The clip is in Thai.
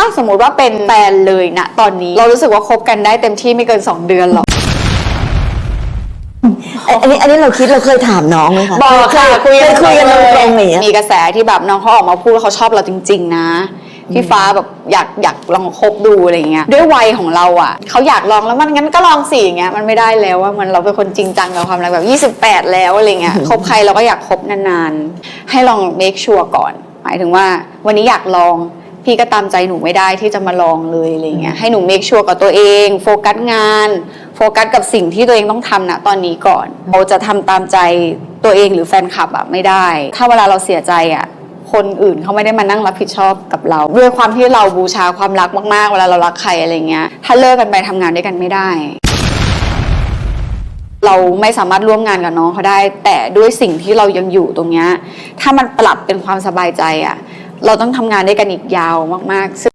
ถ้าสมมุติว่าเป็นแฟนเลยนะตอนนี้เรารู้สึกว่าคบกันได้เต็มที่ไม่เกิน 2 เดือนหรอก อันนี้อันนี้เราคิดเราเคยถามน้องไหมคะบอกค่ะคุยเคกันยคุยกันตรงๆอย่างเงี้ยมีกระแสที่แบบน้องเขาออกมาพูดว่าเขาชอบเราจริง ๆ นะพี่ฟ้าแบบอยากอยากลองคบดูอะไรเงี้ยด้วยวัยของเราอะเขาอยากลองแล้วมันงั้นก็ลองสิอย่างเงี้ยมันไม่ได้แล้วว่ามันเราเป็นคนจริงจังกับความรักแบบ 28 แล้วอะไรเงี้ยคบใครเราก็อยากคบนานๆ ให้ลอง make sure ก่อน หมายถึงว่าวันนี้อยากลอง พี่ก็ตามใจหนูไม่ได้ที่จะมาลองเลยอะไรเงี้ยให้หนู make sure กับตัวเองโฟกัสงาน โฟกัสกับสิ่งที่ตัวเองต้องทำนะตอนนี้ก่อนเราจะทำตามใจตัวเองหรือแฟนคลับอะไม่ได้ ถ้าเวลาเราเสียใจอะคนอื่นเขาไม่ได้มานั่งรับผิดชอบกับเรา ด้วยความที่เราบูชาความรักมากๆ เวลาเรารักใครอะไรเงี้ย ถ้าเลิกกันไปทำงานด้วยกันไม่ได้ เราไม่สามารถร่วมงานกับน้องเขาได้ แต่ด้วยสิ่งที่เรายังอยู่ตรงเนี้ยถ้ามันปรับเป็นความสบายใจอะ เราต้องทำงานด้วยกันอีกยาวมากๆซึ่ง